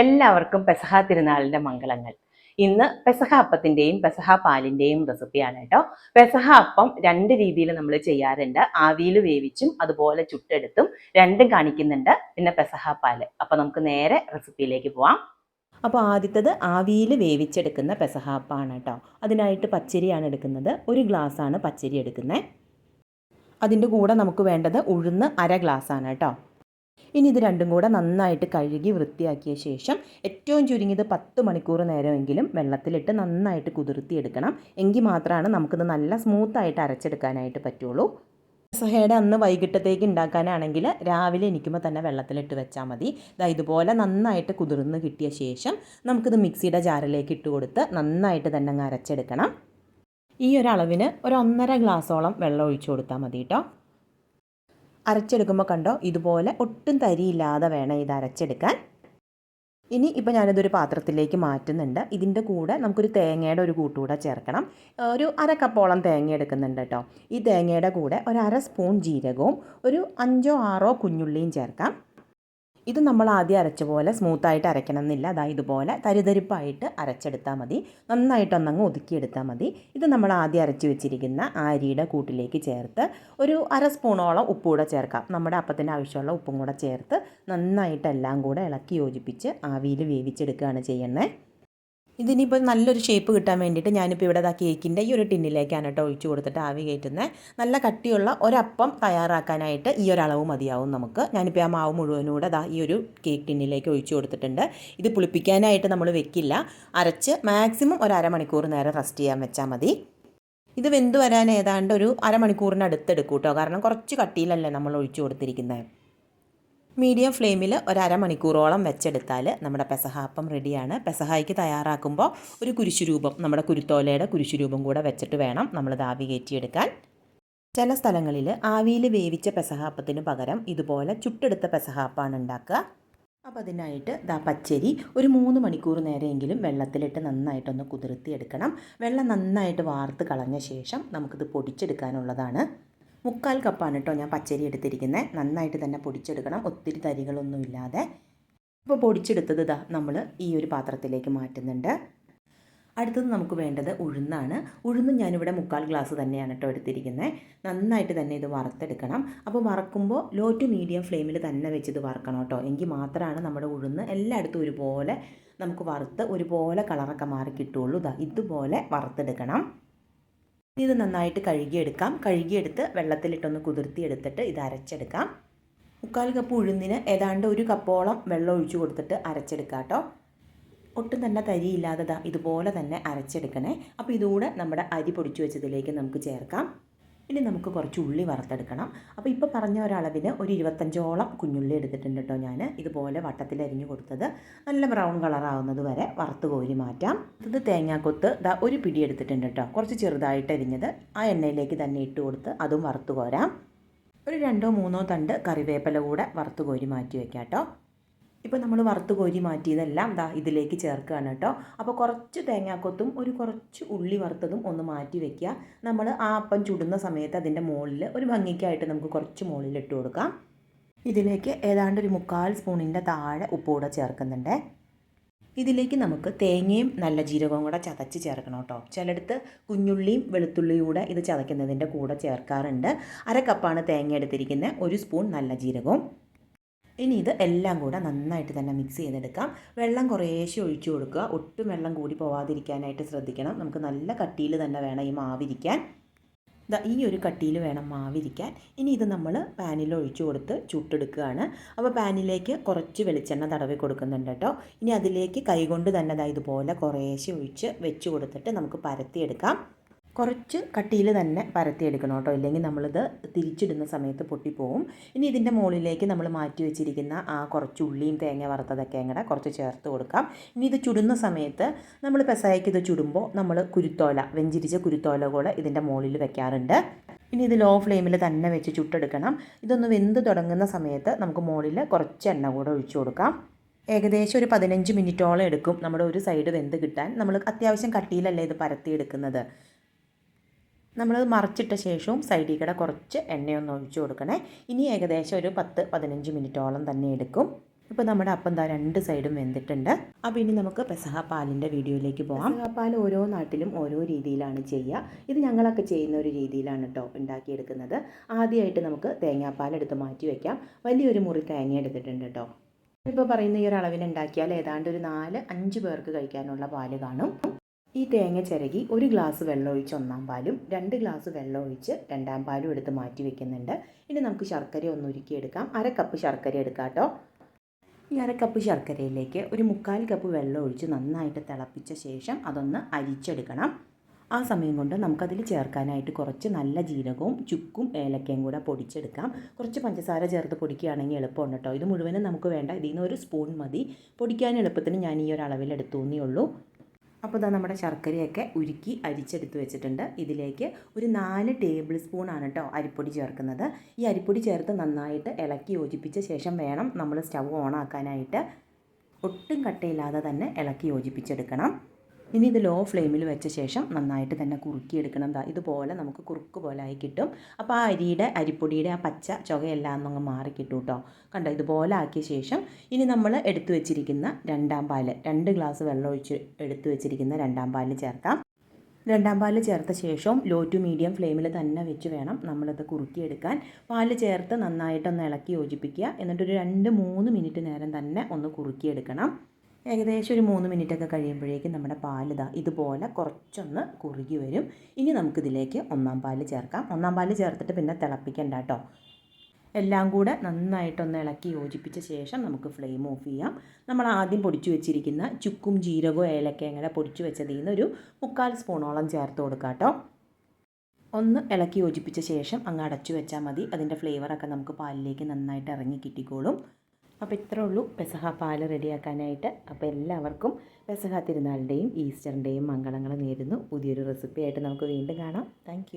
എല്ലാവർക്കും പെസഹ തിരുനാളിന്റെ മംഗളങ്ങൾ. ഇന്ന് പെസഹ അപ്പത്തിന്റെയും പെസഹ പാലിന്റെയും റെസിപ്പിയാണ് കേട്ടോ. പെസഹ അപ്പം രണ്ട് രീതിയിൽ നമ്മൾ ചെയ്യാറുണ്ട്. ആവിയിൽ വേവിച്ചും അതുപോലെ ചുട്ടെടുത്തും രണ്ടും കാണിക്കുന്നുണ്ട്. പിന്നെ പെസഹ പാൽ. അപ്പോൾ നമുക്ക് നേരെ റെസിപ്പിയിലേക്ക് പോവാം. അപ്പോൾ ആദ്യത്തത് ആവിയിൽ വേവിച്ചെടുക്കുന്ന പെസഹാപ്പാണ് കേട്ടോ. അതിനായിട്ട് പച്ചരിയാണ് എടുക്കുന്നത്. ഒരു ഗ്ലാസ്സാണ് പച്ചരി എടുക്കുന്നത്. അതിന്റെ കൂടെ നമുക്ക് വേണ്ടത് ഉഴുന്ന് അര ഗ്ലാസ്സാണ് കേട്ടോ. ഇനി ഇത് രണ്ടും കൂടെ നന്നായിട്ട് കഴുകി വൃത്തിയാക്കിയ ശേഷം ഏറ്റവും ചുരുങ്ങിയത് പത്ത് മണിക്കൂർ നേരമെങ്കിലും വെള്ളത്തിലിട്ട് നന്നായിട്ട് കുതിർത്തിയെടുക്കണം. എങ്കിൽ മാത്രമാണ് നമുക്കിത് നല്ല സ്മൂത്തായിട്ട് അരച്ചെടുക്കാനായിട്ട് പറ്റുള്ളൂ. സഹയുടെ അന്ന് വൈകിട്ടത്തേക്ക് ഉണ്ടാക്കാനാണെങ്കിൽ രാവിലെ എനിക്കുമ്പോൾ തന്നെ വെള്ളത്തിലിട്ട് വെച്ചാൽ മതി. ഇതുപോലെ നന്നായിട്ട് കുതിർന്ന് കിട്ടിയ ശേഷം നമുക്കിത് മിക്സിയുടെ ജാറിലേക്ക് ഇട്ട് കൊടുത്ത് നന്നായിട്ട് തന്നെ അങ്ങ് അരച്ചെടുക്കണം. ഈ ഒരു അളവിന് ഒരു ഒന്നര ഗ്ലാസോളം വെള്ളം ഒഴിച്ചു കൊടുത്താൽ മതി കേട്ടോ. അരച്ചെടുക്കുമ്പോൾ കണ്ടോ? ഇതുപോലെ ഒട്ടും തരിയില്ലാതെ വേണം ഇത് അരച്ചെടുക്കാൻ. ഇനി ഇപ്പോൾ ഞാനിതൊരു പാത്രത്തിലേക്ക് മാറ്റുന്നുണ്ട്. ഇതിന്റെ കൂടെ നമുക്കൊരു തേങ്ങയുടെ ഒരു കൂട്ടുകൂടെ ചേർക്കണം. ഒരു അര കപ്പോളം തേങ്ങ എടുക്കുന്നുണ്ട് കേട്ടോ. ഈ തേങ്ങയുടെ കൂടെ ഒരു അര സ്പൂൺ ജീരകവും ഒരു അഞ്ചോ ആറോ കുഞ്ഞുള്ളിയും ചേർക്കാം. ഇത് നമ്മൾ ആദ്യം അരച്ച പോലെ സ്മൂത്തായിട്ട് അരയ്ക്കണം എന്നില്ല അതാ ഇതുപോലെ തരിതരിപ്പായിട്ട് അരച്ചെടുത്താൽ മതി. നന്നായിട്ടൊന്നങ്ങ് ഒതുക്കിയെടുത്താൽ മതി. ഇത് നമ്മൾ ആദ്യം അരച്ച് വെച്ചിരിക്കുന്ന അരിയുടെ കൂട്ടിലേക്ക് ചേർത്ത് ഒരു അര സ്പൂണോളം ഉപ്പ് കൂടെ ചേർക്കാം. നമ്മുടെ അപ്പത്തിന്റെ ആവശ്യമുള്ള ഉപ്പും കൂടെ ചേർത്ത് നന്നായിട്ട് എല്ലാം കൂടെ ഇളക്കി യോജിപ്പിച്ച് ആവിയിൽ വേവിച്ചെടുക്കുകയാണ് ചെയ്യുന്നത് ഇതിനിപ്പോൾ നല്ലൊരു ഷേപ്പ് കിട്ടാൻ വേണ്ടിയിട്ട് ഞാനിപ്പോൾ ഇവിടെ ആ കേക്കിന്റെ ഈ ഒരു ടിന്നിലേക്കാണ് കേട്ടോ ഒഴിച്ചു കൊടുത്തിട്ട് ആവി കയറ്റുന്നത് നല്ല കട്ടിയുള്ള ഒരപ്പം തയ്യാറാക്കാനായിട്ട് ഈ ഒരു അളവ് മതിയാവും നമുക്ക്. ഞാനിപ്പോൾ ആ മാവ് മുഴുവനും കൂടെ ദാ ഈ ഒരു കേക്ക് ടിന്നിലേക്ക് ഒഴിച്ചു കൊടുത്തിട്ടുണ്ട്. ഇത് പുളിപ്പിക്കാനായിട്ട് നമ്മൾ വെക്കില്ല. അരച്ച് മാക്സിമം ഒരു അരമണിക്കൂർ നേരം റെസ്റ്റ് ചെയ്യാൻ വെച്ചാൽ മതി. ഇത് വെന്ത് വരാൻ ഏതാണ്ട് ഒരു അരമണിക്കൂറിന് അടുത്തെടുക്കൂട്ടോ കാരണം കുറച്ച് കട്ടിയിലല്ലേ നമ്മൾ ഒഴിച്ചു കൊടുത്തിരിക്കുന്നത് മീഡിയം ഫ്ലെയിമിൽ ഒരു അരമണിക്കൂറോളം വെച്ചെടുത്താൽ നമ്മുടെ പെസഹാപ്പം റെഡിയാണ്. പെസഹായ്ക്ക് തയ്യാറാക്കുമ്പോൾ ഒരു കുരിശുരൂപം നമ്മുടെ കുരുത്തോലയുടെ കുരിശുരൂപം കൂടെ വെച്ചിട്ട് വേണം നമ്മൾ ദാവി കയറ്റിയെടുക്കാൻ. ചില സ്ഥലങ്ങളിൽ ആവിയിൽ വേവിച്ച പെസഹാപ്പത്തിന് പകരം ഇതുപോലെ ചുട്ടെടുത്ത പെസഹാപ്പാണ് ഉണ്ടാക്കുക. അപ്പോൾ അതിനായിട്ട് ദാ പച്ചരി ഒരു മൂന്ന് മണിക്കൂർ നേരമെങ്കിലും വെള്ളത്തിലിട്ട് നന്നായിട്ടൊന്ന് കുതിർത്തിയെടുക്കണം. വെള്ളം നന്നായിട്ട് വാർത്ത് കളഞ്ഞ ശേഷം നമുക്കിത് പൊടിച്ചെടുക്കാനുള്ളതാണ്. മുക്കാൽ കപ്പാണ് കേട്ടോ ഞാൻ പച്ചരി എടുത്തിരിക്കുന്നത് നന്നായിട്ട് തന്നെ പൊടിച്ചെടുക്കണം. ഒത്തിരി തരികളൊന്നും ഇല്ലാതെ. അപ്പോൾ പൊടിച്ചെടുത്തത് ഇതാ നമ്മൾ ഈ ഒരു പാത്രത്തിലേക്ക് മാറ്റുന്നുണ്ട്. അടുത്തത് നമുക്ക് വേണ്ടത് ഉഴുന്നാണ്. ഉഴുന്ന് ഞാനിവിടെ മുക്കാൽ ഗ്ലാസ് തന്നെയാണ് കേട്ടോ എടുത്തിരിക്കുന്നത് നന്നായിട്ട് തന്നെ ഇത് വറുത്തെടുക്കണം. അപ്പോൾ വറക്കുമ്പോൾ ലോ ടു മീഡിയം ഫ്ലെയിമിൽ തന്നെ വെച്ച് ഇത് വറക്കണം കേട്ടോ. എങ്കിൽ മാത്രമാണ് നമ്മുടെ ഉഴുന്ന് എല്ലായിടത്തും ഒരുപോലെ നമുക്ക് വറുത്ത് ഒരുപോലെ കളറൊക്കെ മാറി കിട്ടുള്ളൂ ഇതാ ഇതുപോലെ വറുത്തെടുക്കണം. ഇത് നന്നായിട്ട് കഴുകിയെടുക്കാം. കഴുകിയെടുത്ത് വെള്ളത്തിലിട്ടൊന്ന് കുതിർത്തിയെടുത്തിട്ട് ഇത് അരച്ചെടുക്കാം. മുക്കാൽ കപ്പ് ഉഴുന്നിന് ഏതാണ്ട് ഒരു കപ്പോളം വെള്ളം ഒഴിച്ചു കൊടുത്തിട്ട് അരച്ചെടുക്കാം കേട്ടോ. ഒട്ടും തന്നെ തരിയില്ലാതെ ഇതുപോലെ തന്നെ അരച്ചെടുക്കണേ. അപ്പോൾ ഇതുകൂടെ നമ്മുടെ അരി പൊടിച്ചു വെച്ചതിലേക്ക് നമുക്ക് ചേർക്കാം. ഇനി നമുക്ക് കുറച്ച് ഉള്ളി വറുത്തെടുക്കണം. അപ്പോൾ ഇപ്പോൾ പറഞ്ഞ ഒരളവിന് ഒരു ഇരുപത്തഞ്ചോളം കുഞ്ഞുള്ളി എടുത്തിട്ടുണ്ട് കേട്ടോ ഞാൻ ഇതുപോലെ വട്ടത്തിൽ അരിഞ്ഞു കൊടുത്തത് നല്ല ബ്രൗൺ കളറാവുന്നത് വരെ വറുത്ത് കോരി മാറ്റാം. ഇത് തേങ്ങാക്കൊത്ത് ദാ ഒരു പിടി എടുത്തിട്ടുണ്ട് കേട്ടോ കുറച്ച് ചെറുതായിട്ട് അരിഞ്ഞത് ആ എണ്ണയിലേക്ക് തന്നെ ഇട്ട് കൊടുത്ത് അതും വറുത്ത് കോരാം. ഒരു രണ്ടോ മൂന്നോ തണ്ട് കറിവേപ്പില കൂടെ വറുത്ത് കോരി മാറ്റി വെക്കാം കേട്ടോ ഇപ്പോൾ നമ്മൾ വറുത്ത് കോരി മാറ്റിയതെല്ലാം ദാ ഇതിലേക്ക് ചേർക്കുകയാണ് കേട്ടോ അപ്പോൾ കുറച്ച് തേങ്ങാക്കൊത്തും ഒരു കുറച്ച് ഉള്ളി വറുത്തതും ഒന്ന് മാറ്റി വെക്കുക നമ്മൾ ആ അപ്പം ചുടുന്ന സമയത്ത് അതിന്റെ മുകളിൽ ഒരു ഭംഗിക്കായിട്ട് നമുക്ക് കുറച്ച് മുകളിൽ ഇട്ട് കൊടുക്കാം. ഇതിലേക്ക് ഏതാണ്ട് ഒരു മുക്കാൽ സ്പൂണിന്റെ താഴെ ഉപ്പ് കൂടെ ചേർക്കുന്നുണ്ട്. ഇതിലേക്ക് നമുക്ക് തേങ്ങയും നല്ല ജീരകവും കൂടെ ചതച്ച് ചേർക്കണം കേട്ടോ ചിലടത്ത് കുഞ്ഞുള്ളിയും വെളുത്തുള്ളിയും കൂടെ ഇത് ചതയ്ക്കുന്നതിന്റെ കൂടെ ചേർക്കാറുണ്ട്. അര കപ്പാണ് തേങ്ങ എടുത്തിരിക്കുന്നത് ഒരു സ്പൂൺ നല്ല ജീരകവും. ഇനി ഇത് എല്ലാം കൂടെ നന്നായിട്ട് തന്നെ മിക്സ് ചെയ്തെടുക്കാം. വെള്ളം കുറേശ്ശെ ഒഴിച്ചു കൊടുക്കുക. ഒട്ടും വെള്ളം കൂടി പോവാതിരിക്കാനായിട്ട് ശ്രദ്ധിക്കണം. നമുക്ക് നല്ല കട്ടിയിൽ തന്നെ വേണം ഈ മാവിരിക്കാൻ. ഈ ഒരു കട്ടിയിൽ വേണം മാവിരിക്കാൻ. ഇനി ഇത് നമ്മൾ പാനിൽ ഒഴിച്ചു കൊടുത്ത് ചുട്ടെടുക്കുകയാണ്. അപ്പോൾ പാനിലേക്ക് കുറച്ച് വെളിച്ചെണ്ണ തടവി കൊടുക്കുന്നുണ്ട് കേട്ടോ. ഇനി അതിലേക്ക് കൈകൊണ്ട് തന്നെ ഇതുപോലെ കുറേശ്ശെ ഒഴിച്ച് വെച്ച് കൊടുത്തിട്ട് നമുക്ക് പരത്തിയെടുക്കാം. കുറച്ച് കട്ടിയിൽ തന്നെ പരത്തിയെടുക്കണം കേട്ടോ. ഇല്ലെങ്കിൽ നമ്മളിത് തിരിച്ചിടുന്ന സമയത്ത് പൊട്ടിപ്പോവും. ഇനി ഇതിന്റെ മുകളിലേക്ക് നമ്മൾ മാറ്റി വെച്ചിരിക്കുന്ന ആ കുറച്ച് ഉള്ളിയും തേങ്ങ വറുത്തതൊക്കെ കൂടെ കുറച്ച് ചേർത്ത് കൊടുക്കാം. ഇനി ഇത് ചുടുന്ന സമയത്ത് നമ്മൾ പെസായക്ക് ഇത് ചുടുമ്പോൾ നമ്മൾ കുരുത്തോല വെഞ്ചിരിച്ച കുരുത്തോല കൂടെ ഇതിന്റെ മുകളിൽ വെക്കാറുണ്ട്. ഇനി ഇത് ലോ ഫ്ലെയിമിൽ തന്നെ വെച്ച് ചുട്ടെടുക്കണം. ഇതൊന്ന് വെന്ത് തുടങ്ങുന്ന സമയത്ത് നമുക്ക് മുകളിൽ കുറച്ച് എണ്ണ കൂടെ ഒഴിച്ചു കൊടുക്കാം. ഏകദേശം ഒരു പതിനഞ്ച് മിനിറ്റോളം എടുക്കും നമ്മുടെ ഒരു സൈഡ് വെന്ത് കിട്ടാൻ. നമ്മൾ അത്യാവശ്യം കട്ടിയിലല്ലേ ഇത് പരത്തിയെടുക്കുന്നത് നമ്മൾ മറിച്ചിട്ട ശേഷവും സൈഡിൽ കൂടെ കുറച്ച് എണ്ണയൊന്ന് ഒഴിച്ചു കൊടുക്കണേ. ഇനി ഏകദേശം ഒരു പത്ത് പതിനഞ്ച് മിനിറ്റോളം തന്നെ എടുക്കും. ഇപ്പോൾ നമ്മുടെ അപ്പം ദാ രണ്ട് സൈഡും വെന്തിട്ടുണ്ട്. അപ്പോൾ ഇനി നമുക്ക് പെസഹ പാലിന്റെ വീഡിയോയിലേക്ക് പോകാം പെസഹ പാൽ ഓരോ നാട്ടിലും ഓരോ രീതിയിലാണ് ചെയ്യുക. ഇത് ഞങ്ങളൊക്കെ ചെയ്യുന്ന ഒരു രീതിയിലാണ് കേട്ടോ ഉണ്ടാക്കിയെടുക്കുന്നത്. ആദ്യമായിട്ട് നമുക്ക് തേങ്ങാപ്പാൽ എടുത്ത് മാറ്റി വയ്ക്കാം വലിയൊരു മുറി തേങ്ങ എടുത്തിട്ടുണ്ട് കേട്ടോ ഇപ്പോൾ പറയുന്ന ഈ ഒരു അളവിൽ ഉണ്ടാക്കിയാൽ ഏതാണ്ട് ഒരു നാല് അഞ്ച് പേർക്ക് കഴിക്കാനുള്ള പാൽ കാണും. ഈ തേങ്ങ ചിരകി ഒരു ഗ്ലാസ് വെള്ളം ഒഴിച്ച് ഒന്നാം പാലും രണ്ട് ഗ്ലാസ് വെള്ളം ഒഴിച്ച് രണ്ടാം പാലും എടുത്ത് മാറ്റി വെക്കുന്നുണ്ട്. ഇനി നമുക്ക് ശർക്കര ഒന്ന് ഉരുക്കിയെടുക്കാം അര കപ്പ് ശർക്കര എടുക്കാം കേട്ടോ. ഈ അര കപ്പ് ശർക്കരയിലേക്ക് ഒരു മുക്കാൽ കപ്പ് വെള്ളം ഒഴിച്ച് നന്നായിട്ട് തിളപ്പിച്ച ശേഷം അതൊന്ന് അരിച്ചെടുക്കണം. ആ സമയം കൊണ്ട് നമുക്കതിൽ ചേർക്കാനായിട്ട് കുറച്ച് നല്ല ജീരകവും ചുക്കും ഏലക്കയും കൂടെ പൊടിച്ചെടുക്കാം. കുറച്ച് പഞ്ചസാര ചേർത്ത് പൊടിക്കുകയാണെങ്കിൽ എളുപ്പമുണ്ട് കേട്ടോ. ഇത് മുഴുവനും നമുക്ക് വേണ്ട. ഇതിൽ നിന്ന് ഒരു സ്പൂൺ മതി. പൊടിക്കാൻ എളുപ്പത്തിന് ഞാൻ ഈ ഒരു അളവിൽ എടുത്തുന്നേ ഉള്ളൂ. അപ്പോൾ ഇതാ നമ്മുടെ ശർക്കരയൊക്കെ ഉരുക്കി അരിച്ചെടുത്ത് വെച്ചിട്ടുണ്ട്. ഇതിലേക്ക് ഒരു നാല് ടേബിൾ സ്പൂണാണ് കേട്ടോ അരിപ്പൊടി ചേർക്കുന്നത്. ഈ അരിപ്പൊടി ചേർത്ത് നന്നായിട്ട് ഇളക്കി യോജിപ്പിച്ച ശേഷം വേണം നമ്മൾ സ്റ്റവ് ഓണാക്കാനായിട്ട് ഒട്ടും കട്ടയില്ലാതെ തന്നെ ഇളക്കി യോജിപ്പിച്ചെടുക്കണം. ഇനി ഇത് ലോ ഫ്ലെയിമിൽ വെച്ച ശേഷം നന്നായിട്ട് തന്നെ കുറുക്കിയെടുക്കണം. ദാ ഇതുപോലെ നമുക്ക് കുറുക്ക് പോലെ ആയി കിട്ടും. അപ്പോൾ ആ അരിയുടെ അരിപ്പൊടിയുടെ ആ പച്ച ചുകയെല്ലാം ഒന്നങ്ങ് മാറി കിട്ടും കേട്ടോ കണ്ടോ? ഇതുപോലെ ആക്കിയ ശേഷം ഇനി നമ്മൾ എടുത്തു വെച്ചിരിക്കുന്ന രണ്ടാം പാൽ രണ്ട് ഗ്ലാസ് വെള്ളം ഒഴിച്ച് എടുത്തു വെച്ചിരിക്കുന്ന രണ്ടാം പാൽ ചേർക്കാം. രണ്ടാം പാൽ ചേർത്ത ശേഷവും ലോ ടു മീഡിയം ഫ്ലെയിമിൽ തന്നെ വെച്ച് വേണം നമ്മളത് കുറുക്കിയെടുക്കാൻ. പാൽ ചേർത്ത് നന്നായിട്ടൊന്ന് ഇളക്കി യോജിപ്പിക്കുക. എന്നിട്ടൊരു രണ്ട് മൂന്ന് മിനിറ്റ് നേരം തന്നെ ഒന്ന് കുറുക്കിയെടുക്കണം. ഏകദേശം ഒരു മൂന്ന് മിനിറ്റ് ഒക്കെ കഴിയുമ്പോഴേക്കും നമ്മുടെ പാൽ ഇതാ ഇതുപോലെ കുറച്ചൊന്ന് കുറുകി വരും. ഇനി നമുക്കിതിലേക്ക് ഒന്നാം പാൽ ചേർക്കാം. ഒന്നാം പാൽ ചേർത്തിട്ട് പിന്നെ തിളപ്പിക്കണ്ട കേട്ടോ. എല്ലാം കൂടെ നന്നായിട്ടൊന്ന് ഇളക്കി യോജിപ്പിച്ച ശേഷം നമുക്ക് ഫ്ലെയിം ഓഫ് ചെയ്യാം. നമ്മൾ ആദ്യം പൊടിച്ചു വെച്ചിരിക്കുന്ന ചുക്കും ജീരകവും ഏലക്കയും കൂടെ പൊടിച്ചു വെച്ചതിൽ നിന്ന് ഒരു മുക്കാൽ സ്പൂണോളം ചേർത്ത് കൊടുക്കാം കേട്ടോ. ഒന്ന് ഇളക്കി യോജിപ്പിച്ച ശേഷം അങ്ങ് അടച്ചു വെച്ചാൽ മതി. അതിന്റെ ഫ്ലേവറൊക്കെ നമുക്ക് പാലിലേക്ക് നന്നായിട്ട് ഇറങ്ങി കിട്ടിക്കോളും. അപ്പോൾ ഇത്രേ ഉള്ളൂ പെസഹ പാൽ റെഡിയാക്കാനായിട്ട്. അപ്പോൾ എല്ലാവർക്കും പെസഹ തിരുനാളിന്റെയും ഈസ്റ്ററിന്റെയും മംഗളങ്ങൾ നേരുന്നു. പുതിയൊരു റെസിപ്പി ആയിട്ട് നമുക്ക് വീണ്ടും കാണാം. താങ്ക്